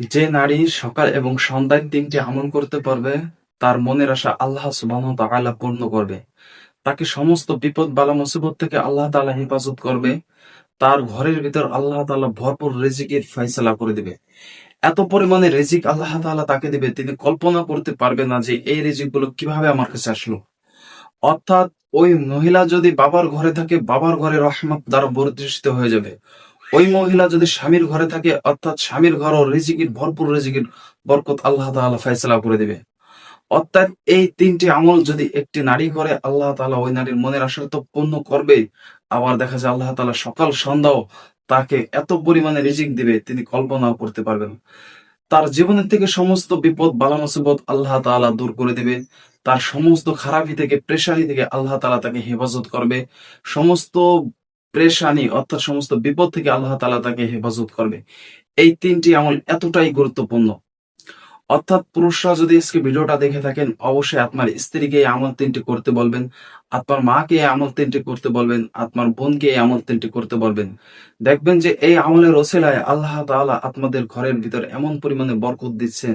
যে নারী সকাল এবং সন্ধ্যায় তিনটি আমল করতে পারবে, তার মনের আশা আল্লাহ সুবহানাহু ওয়া পূর্ণ করবে। তাকে সমস্ত বিপদ, বালা, মুসিবত থেকে আল্লাহ তাআলা হেফাজত করবে। তার ঘরের ভিতর আল্লাহ তাআলা ভরপুর রিজিকের ফয়সালা করে দিবে। এত পরিমাণে রেজিক আল্লাহ তালা তাকে দিবে, তিনি কল্পনা করতে পারবে না যে এই রিজিকগুলো কীভাবে আমার কাছে আসলো। অর্থাৎ ওই মহিলা যদি বাবার ঘরে থাকে, বাবার ঘরে রহমত দ্বারা বর্ধিষ্ঠিত হয়ে যাবে। ওই মহিলা যদি স্বামীর ঘরে থাকে, অর্থাৎ স্বামীর ঘর ও রিজিকের, ভরপুর রিজিকের বরকত আল্লাহ তাআলা ফয়সালা করে দিবে। অর্থাৎ এই তিনটি আমল যদি একটি নারী করে, আল্লাহ তাআলা ওই নারীর মনের আশা তো পূর্ণ করবেই। আবার দেখা যায় আল্লাহ তাআলা সকাল সন্ধ্যাও তাকে এত পরিমাণে রিজিক দিবে, তিনি কল্পনাও করতে পারবেন তার জীবনের থেকে সমস্ত বিপদ বালা মুসিবত আল্লাহ তাআলা দূর করে দিবে। তার সমস্ত খারাপি থেকে প্রেশারি থেকে আল্লাহ তাআলা তাকে হেফাজত করবে। সমস্ত প্রেশানি অর্থাৎ সমস্ত বিপদ থেকে আল্লাহ তালা তাকে হেফাজত করবে। এই তিনটি আমল এতটাই গুরুত্বপূর্ণ। অর্থাৎ পুরুষরা যদি আজকে ভিডিওটা দেখে থাকেন, অবশ্যই আপনার স্ত্রীকে এই আমল তিনটি করতে বলবেন। আপনার মাকে এই আমল তিনটি করতে বলবেন আপনার বোনকে এই আমল তিনটি করতে বলবেন। দেখবেন যে এই আমলের ওসিলায় আল্লাহ তাআলা আপনাদের ঘরের ভিতর এমন পরিমাণে বরকত দিচ্ছেন।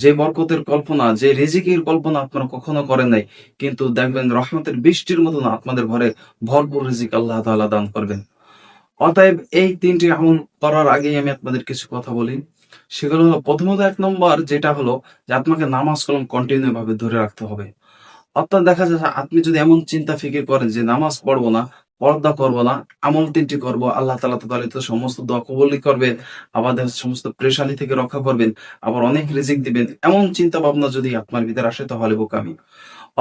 যে বরকতের কল্পনা, যে রিজিকের কল্পনা আপনারা কখনো করেন নাই, কিন্তু দেখবেন রহমতের বৃষ্টির মতন আপনাদের ঘরে ভরপুর রিজিক আল্লাহ তাআলা দান করবেন। অতএব এই তিনটি আমল করার আগেই আমি আপনাদের কিছু কথা বলি। সেগুলো হলো, প্রথমত এক নম্বর যেটা হলো যে আপনাকে নামাজ কলম কন্টিনিউ ভাবে ধরে রাখতে হবে। অর্থাৎ দেখা যাচ্ছে আপনি যদি এমন চিন্তা ফিকির করেন যে নামাজ পড়ব না, পর্দা করব না, আমল তিনটি করব, আল্লাহ তালা তাহলে তো সমস্ত দোয়া কবুলই করবেন আবার সমস্ত প্রেশানি থেকে রক্ষা করবেন, আবার অনেক রিজিক দিবেন, এমন চিন্তা ভাবনা যদি আপনার ভিতরে আসে তাহলে বোকামি।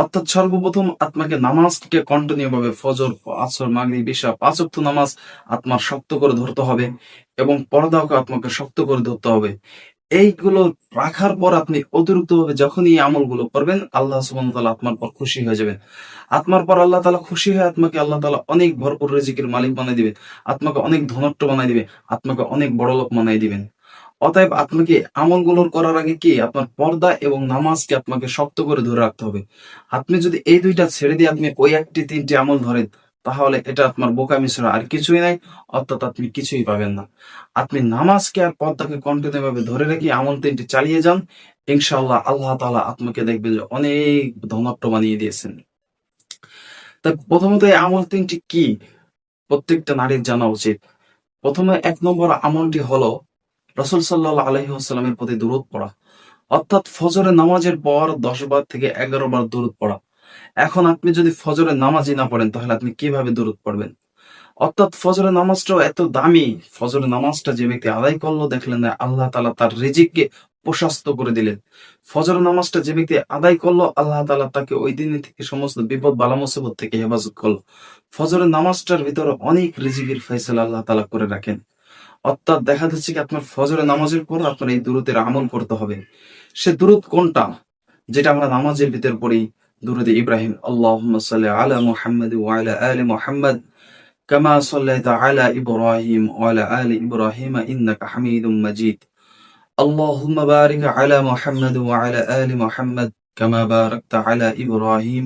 অর্থাৎ সর্বপ্রথম আপনাকে নামাজকে কন্টিনিউ ভাবে ফজর, আসর, মাগরিব, ইশা, পাঁচ ওয়াক্ত নামাজ আত্মার শক্ত করে ধরতে হবে এবং পর্দাকে আত্মাকে শক্ত করে ধরতে হবে। এইগুলো রাখার পর আপনি অতিরিক্ত ভাবে যখনই এই আমলগুলো করবেন, আল্লাহ সুবহান তাআলা আপনার পর খুশি হয়ে যাবেন। আপনার পর আল্লাহ তাআলা খুশি হয়ে আপনাকে আল্লাহ তাআলা অনেক ভরপুর রিজিকের মালিক বানিয়ে দিবেন আত্মাকে অনেক ধনট্ট বানিয়ে দিবে আত্মাকে অনেক বড় লোক বানিয়ে দিবেন। অতএব আপনাকে আমলগুলোর করার আগে কি আপনার পর্দা এবং নামাজকে আপনাকে শক্ত করে ধরে রাখতে হবে। আপনি যদি এই দুইটা ছেড়ে দিয়ে আপনি ওই একটি, তিনটি আমল ধরেন তাহলে এটা আপনার বোকামি ছাড়া আর কিছুই নাই, অর্থাৎ আপনি কিছুই পাবেন না। আপনি নামাজকে আর পর্দাকে কন্টিনিউ ভাবে ধরে রেখে আমল তিনটি চালিয়ে যান, ইনশাআল্লাহ আল্লাহ তাআলা আপনাকে দেখবে যে অনেক ধনাট্য বানিয়ে দিয়েছেন। তাই প্রথমত এই আমল তিনটি কি? প্রত্যেকটা নারীর জানা উচিত। প্রথমে এক নম্বর আমলটি হলো রসুল সাল্লাহ আলহিহাস্লামের প্রতি দূরত পড়া, অর্থাৎ ফজরের নামাজের পর দশ বার থেকে এগারো বার দূরত পড়া। এখন আপনি যদি ফজরের নামাজই না পড়েন, তাহলে আপনি কীভাবে দূরত পড়বেন? অর্থাৎ ফজরের নামাজটাও এত দামি। ফজরের নামাজটা যে ব্যক্তি আদায় করল, দেখলেন আল্লাহ তালা তার রিজিককে প্রশস্ত করে দিলেন। ফজরের নামাজটা যে ব্যক্তি আদায় করল, আল্লাহ তালা তাকে ওই দিন থেকে সমস্ত বিপদ, বালা, মুসিবত থেকে হেফাজত করল। ফজরের নামাজটার ভিতরে অনেক রিজিকের ফয়সালা আল্লাহ তালা করে রাখেন। অর্থাৎ দেখা যাচ্ছে কি, আপনার ফজরের নামাজের পর আপনার এই দূরতের আমল করতে হবে। সে দূরত কোনটা? যেটা আমরা নামাজের ভিতর পড়ি দূরতে ইব্রাহিম আল্লাহুম্মা সাল্লি আলা মুহাম্মাদ ওয়া আলা আলি মুহাম্মাদ কামা সাল্লাইতা আলা ইব্রাহিম ওয়া আলা আলি ইব্রাহিম ইন্নাকা হামিদুম মাজিদ اللهم بارك على محمد وعلى آل محمد كما باركت على إبراهيم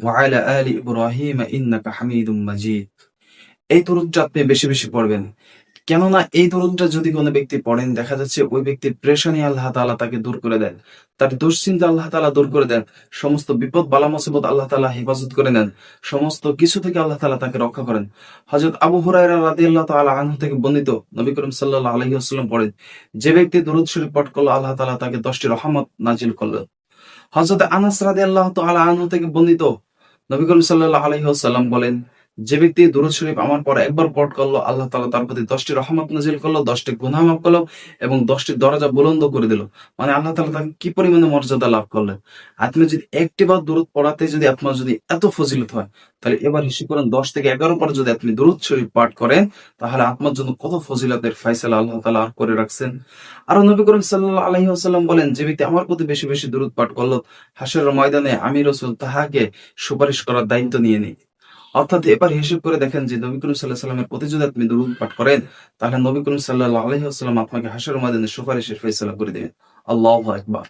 وعلى آل إبراهيم إنك حميد مجيد এই দরুদটা আপনি বেশি বেশি পড়বেন কেননা এই দরুদটা যদি কোনো ব্যক্তি পড়েন, দেখা যাচ্ছে ওই ব্যক্তির প্রেশানি আল্লাহ তাআলা তাকে দূর করে দেন। তার দুশ্চিন্তা আল্লাহ তাআলা দূর করে দেন। সমস্ত বিপদ, বালা মুসিবত আল্লাহ তাআলা হেফাজত করে নেন। সমস্ত কিছু থেকে আল্লাহ তাআলা তাকে রক্ষা করেন। হযরত আবু হুরায়রা রাদিয়াল্লাহু তাআলা আনহু থেকে বর্ণিত নবী করিম সাল্লাল্লাহু আলাইহি ওয়াসাল্লাম পড়েন যে ব্যক্তি দরুদ শরীফ পাঠ করল, আল্লাহ তাআলা তাকে 10টি রহমত নাজিল করলেন হযরত আনাস রাদিয়াল্লাহু তাআলা আনহু থেকে বর্ণিত নবী করিম আলাইহি ওয়াসাল্লাম বলেন যে ব্যক্তি দুরুদ শরীফ আমার পর একবার পাঠ করল, আল্লাহ তাআলা তার প্রতি দশটি রহমত নাজিল করল, দশটি গুনাহ মাফ করল এবং দশটি দরজা বুলন্দ করে দিল। মানে আল্লাহ তাআলা তাকে কি পরিমাণে মর্যাদা লাভ করলেন? আপনি যদি একটি বার দূরত পড়াতে যদি আপনার যদি এত ফজিলত হয়, তাহলে এবার হিসেব করেন, দশ থেকে এগারো পর যদি আপনি দূরত শরীফ পাঠ করেন, তাহলে আপনার জন্য কত ফজিলতের ফয়সালা আল্লাহ তালা আর করে রাখছেন। আর নবী করিম সাল্লাল্লাহু আলাইহি ওয়াসাল্লাম বলেন, যে ব্যক্তি আমার প্রতি বেশি বেশি দূরত পাঠ করল হাসের ময়দানে আমি রসুল তাহাকে সুপারিশ করার দায়িত্ব নিয়ে নিই। অর্থাৎ এবার হিসেব করে দেখেন যে নবী করিম সাল্লাহ সাল্লামের প্রতি যদি আপনি দরুদ পাঠ করেন, তাহলে নবী করিম সাল্লাহ আলহিহাস্লাম আপনাকে হাসর মাদিনের সুপারিশের ফেসলা করে দেবেন। আল্লাহ একবার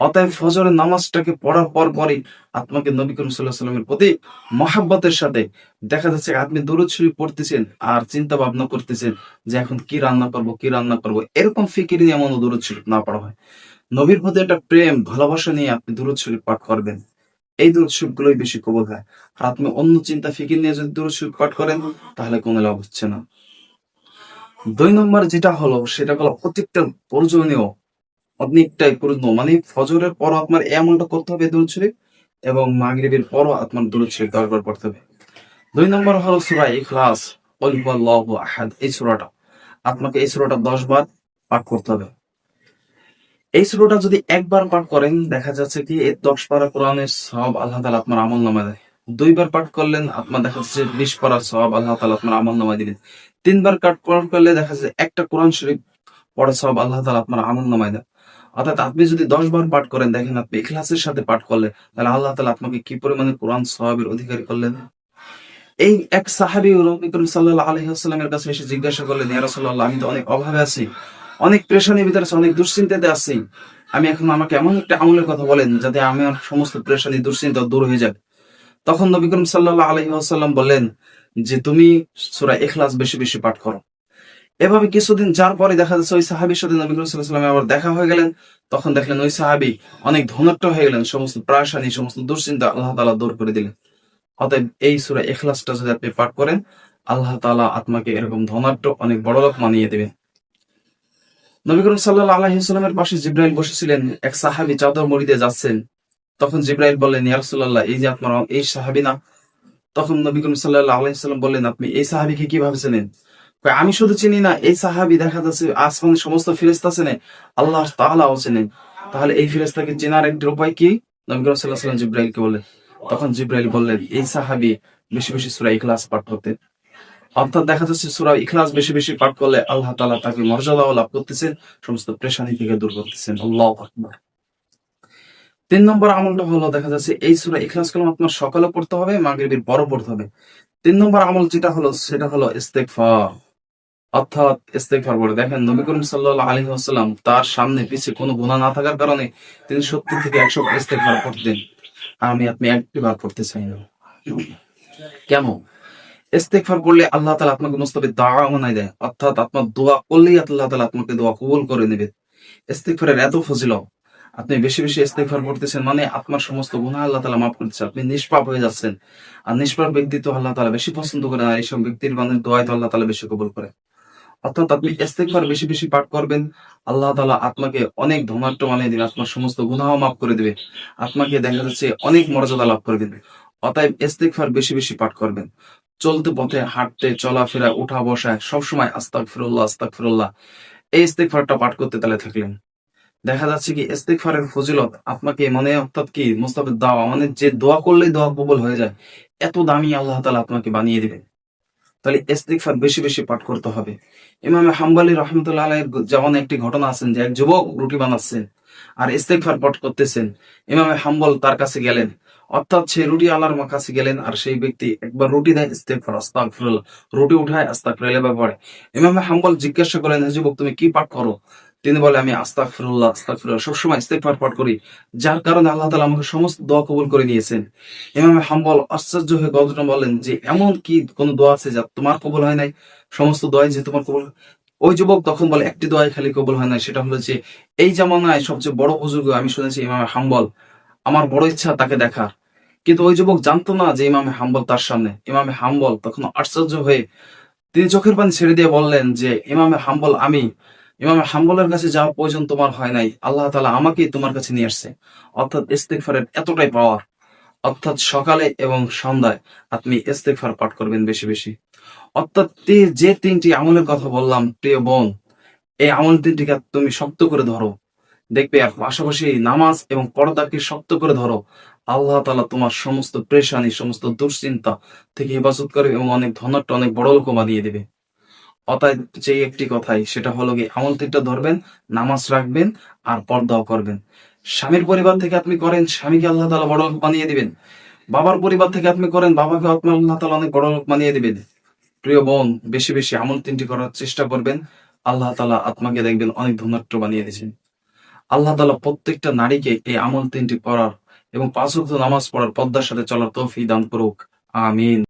অতএব ফজরের নামাজটাকে পড়ার পর পরই আপনাকে নবী করিম সাল্লাহ সাল্লামের প্রতি মহাব্বতের সাথে দেখা যাচ্ছে আপনি দরুদ শরীফ পড়তেছেন আর চিন্তা ভাবনা করতেছেন যে এখন কি রান্না করব, কি রান্না করব, এরকম ফিকির নিয়ে এমন দরুদ শরীফ না পড়া হয়। নবীর প্রতি একটা প্রেম, ভালোবাসা নিয়ে আপনি দরুদ শরীফ পাঠ করবেন। এই দরুদ গুলোই বেশি কবল হয়। আর আপনি অন্য চিন্তা, ফিকির নিয়ে যদি দরুদ পাঠ করেন, তাহলে কোনো লাভ হচ্ছে না। দুই নম্বর যেটা হলো, সেটা হলো প্রত্যেকটা প্রয়োজনীয় অনেকটাই প্রয়োজনীয় মানে ফজরের পর আপনার এই আমলটা করতে হবে দরুদ শরীফ এবং মাগরিবের পরও আপনার দরুদ শরীফ দরবার পড়তে হবে। দুই নম্বর হলো সূরা ইখলাস। আহাদ, এই সূরাটা। আপনাকে এই সূরাটা 10 বার পাঠ করতে হবে। এই সূরাটা যদি একবার পাঠ করেন, দেখা যাচ্ছে কি এই 10 পারা কোরআনের সওয়াব আল্লাহ তাআলা আপনার আমলনামায় দেয়। দুইবার পাঠ করলেন, আপনার দেখা যাচ্ছে 20 পারার সওয়াব আল্লাহ তাআলা আপনার আমলনামায় দিবেন তিনবার পাঠ পাঠ করলে দেখা যাচ্ছে একটা কোরআন শরীফ পড়ার সওয়াব আল্লাহ তাআলা আপনার আমল আমলনামায় দেয়। অর্থাৎ আপনি যদি 10 বার পাঠ করেন, দেখেন আপনি ইখলাসের সাথে পাঠ করলে তাহলে আল্লাহ তাআলা আপনাকে কি পরিমাণে কোরআন সওয়াবের অধিকারী করলেন? এই এক সাহাবী নবী করিম সাল্লাল্লাহু আলাইহি ওয়াসাল্লামের কাছে এসে জিজ্ঞাসা করলেন, ইয়া রাসূলুল্লাহ, আমি তো অনেক অভাবে আছি। অনেক পেরেশানির ভিতরে আছি, অনেক দুশ্চিন্তাতে আছি। আমি এখন আমাকে এমন একটা আমলের কথা বলেন, যাতে আমার সমস্ত পেরেশানি দুশ্চিন্তা দূর হয়ে যাক তখন নবী করিম সাল্লাল্লাহু আলাইহি ওয়াসাল্লাম বললেন যে, তুমি সূরা ইখলাস বেশি বেশি পাঠ করো। এভাবে কিছুদিন যার পরে দেখা যাচ্ছে ওই সাহাবীর সাথে নবী করিম সাল্লাল্লাহু আবার দেখা হয়ে গেলেন। তখন দেখলেন ওই সাহাবী অনেক ধনাট্য হয়ে গেলেন, সমস্ত প্রাশানি সমস্ত দুশ্চিন্তা আল্লাহ তালা দূর করে দিলেন। অতএব এই সূরা এখলাসটা যদি আপনি পাঠ করেন, আল্লাহ তাআলা আত্মাকে এরকম ধনাঢ্য, অনেক বড় লোক মানিয়ে দেবেন। নবী করিম সাল্লাল্লাহু আলাইহি পাশে জিব্রাইল বসেছিলেন। এক সাহাবী চাদর মুড়িতে যাচ্ছেন। তখন জিব্রাইল বললেন, ইয়া রাসূলুল্লাহ, এই যে আপনার এই সাহাবী না? তখন নবী করিম সাল্লাল্লাহু আলাইহি ওয়াসাল্লাম বললেন, আপনি এই সাহাবীকে কীভাবে চেনেন? আমি শুধু চিনি না, এই সাহাবি দেখা যাচ্ছে আসমানের সমস্ত ফেরেশতা চেনে, আল্লাহ তাআলাও চেনেন। তাহলে এই ফেরেশতাকে চেনার একটি উপায় কি? নবী করিম সাল্লাল্লাহু আলাইহি ওয়াসাল্লাম জিব্রাইলকে বললেন, তখন জিব্রাইল বললেন, এই সাহাবি বেশি বেশি সূরা ইখলাস পাঠ করতেন। অর্থাৎ দেখা যাচ্ছে সূরা ইখলাস বেশি বেশি পাঠ করলে আল্লাহ তাআলা তাকে মর্যাদাও লাভ করতেছেন, সমস্ত পেশানি থেকে দূর করতেছেন। আল্লাহু তিন নম্বর আমলটা হলো, দেখা যাচ্ছে এই সূরা ইখলাস কালাম আপনার সকালে পড়তে হবে, মাগরিবের পরও পড়তে হবে। তিন নম্বর আমল যেটা হলো, সেটা হলো ইস্তেগফার। অর্থাৎ ইস্তেগফার পড়ে। দেখেন, নবী করিম সাল্লাল্লাহু আলাইহি ওয়াসাল্লাম তার সামনে পিছে কোনো গুণা না থাকার কারণে তিনি 70 থেকে 100 বার ইস্তেগফার পড়তেন। আমি, আপনি একবার পড়তে চাই না। কেন? ইস্তেগফার করলে আল্লাহ তাআলা আপনাকে মুস্তাবি দোয়া বানাই দেয়। অর্থাৎ আপনার দোয়া করলেই আল্লাহ তাআলা আপনাকে দোয়া কবুল করে নেবে। ইস্তেগফারের এত ফজিলত, আপনি বেশি বেশি ইস্তেগফার করতেছেন মানে আপনার সমস্ত গুনাহ আল্লাহ তাআলা মাফ করতেছে আপনি নিষ্পাপ হয়ে যাচ্ছেন। আর নিষ্পাপ ব্যক্তি তো আল্লাহ তাআলা বেশি পছন্দ করে আর এইসব ব্যক্তির মানে দোয়াই তো আল্লাহ তাআলা বেশি কবুল করে। অর্থাৎ আপনি ইস্তেগফার বেশি বেশি পাঠ করবেন, আল্লাহ তালা আপনাকে অনেক ধনাঢ্য বানিয়ে দিবে, আপনার সমস্ত গুনাহ মাফ করে দিবে। আপনাকে দেখা যাচ্ছে অনেক মর্যাদা লাভ করে দিবে। অতএব ইস্তেগফার বেশি বেশি পাঠ করবেন। চলতে পথে হাঁটতে, চলাফেরা, উঠা বসায় সবসময় আস্তাক ফিরুল্লাহ আস্তাগফিরুল্লাহ আস্তাগফিরুল্লাহ, এই ইস্তেগফারটা পাঠ করতে তাহলে থাকলেন। দেখা যাচ্ছে কি, ইস্তেগফারের ফজিলত আপনাকে মানে অর্থাৎ কি, মুস্তাফিদ দাওয়া মানে যে দোয়া করলেই দোয়া কবুল হয়ে যায়, এত দামি আল্লাহ তালা আপনাকে বানিয়ে দিবে তাহলে ইস্তেগফার বেশি বেশি পাঠ করতে হবে। ইমাম হাম্বালি রহমতুল্লাহ আলাইহির যেমন একটি ঘটনা আছেন যে এক যুবক রুটি বানাচ্ছেন আর ইস্তেগফার পাঠ করতেছেন। ইমামে হাম্বল তার কাছে গেলেন অর্থাৎ সে রুটি আলার কাছে গেলেন আর সেই ব্যক্তি একবার রুটি দেয়, ইস্তেগফার, আস্তাগফিরুল্লাহ। রুটি উঠায়, আস্তাগফিরুল্লাহ পড়ে। ইমামে হাম্বল জিজ্ঞাসা করেন হে যুবক, তুমি কি পাঠ করো? তিনি বলে, আমি আস্তাগফিরুল্লাহ আস্তাগফিরুল্লাহ, সবসময় ইস্তেগফার পাঠ করি, যার কারণে আল্লাহ তাআলা আমাকে সমস্ত দোয়া কবুল করে নিয়েছেন। ইমামে হাম্বল আশ্চর্য হয়ে গল্পটা বলেন যে এমন কি কোন দোয়া আছে যা তোমার কবুল হয় নাই? সমস্ত দোয়াই যে তোমার কবুল ওই যুবক তখন বলে, একটি দোয়াই খালি কবুল হয় নাই, সেটা হলো যে, এই জামানায় সবচেয়ে বড় বুজুর্গ আমি শুনেছি ইমামে হাম্বল। আমার বড় ইচ্ছা তাকে দেখার। কিন্তু ওই যুবক জানতো না যে ইমামে হাম্বল তার সামনে। ইমামে হাম্বল তখন আশ্চর্য হয়ে তিনি চোখের পানি ছেড়ে দিয়ে বললেন যে, ইমামে হাম্বল, আমি, ইমামে হাম্বলের কাছে যাওয়া প্রয়োজন তোমার হয় নাই। আল্লাহ তাআলা আমাকেই তোমার কাছে নিয়ে আসছে। অর্থাৎ ইস্তেগফারের এতটাই পাওয়ার অর্থাৎ সকালে এবং সন্ধ্যায় আপনি ইস্তেগফার পাঠ করবেন বেশি বেশি। অর্থাৎ যে তিনটি আমলের কথা বললাম, প্রিয় বোন, এই আমল তিনটিকে তুমি শক্ত করে ধরো। দেখবে, পাশাপাশি নামাজ এবং পর্দাকে শক্ত করে ধরো। আল্লাহ তালা তোমার সমস্ত প্রেশানি, সমস্ত দুশ্চিন্তা থেকে হেফাজত করবে এবং অনেক ধনাট্য অনেক বড় লোক বানিয়ে দেবে। অতএব যে একটি কথাই, সেটা হলো কি আমল তিনটা ধরবেন, নামাজ রাখবেন আর পর্দাও করবেন। স্বামীর পরিবার থেকে আপনি করেন, স্বামীকে আল্লাহ তাআলা বড় লোক বানিয়ে দিবেন। বাবার পরিবার থেকে আপনি করেন, বাবাকে আপনি আল্লাহ তাআলা অনেক বড় লোক বানিয়ে দিবেন। প্রিয় বোন, বেশি বেশি আমল তিনটি করার চেষ্টা করবেন। আল্লাহ তালা আত্মাকে দেখবেন অনেক ধনাট্য বানিয়ে দিয়েছেন। আল্লাহ তালা প্রত্যেকটা নারীকে এই আমল তিনটি করার এবং পাঁচ ওয়াক্ত নামাজ পড়ার পদ্মার সাথে চলার তৌফিক দান করুক। আমিন।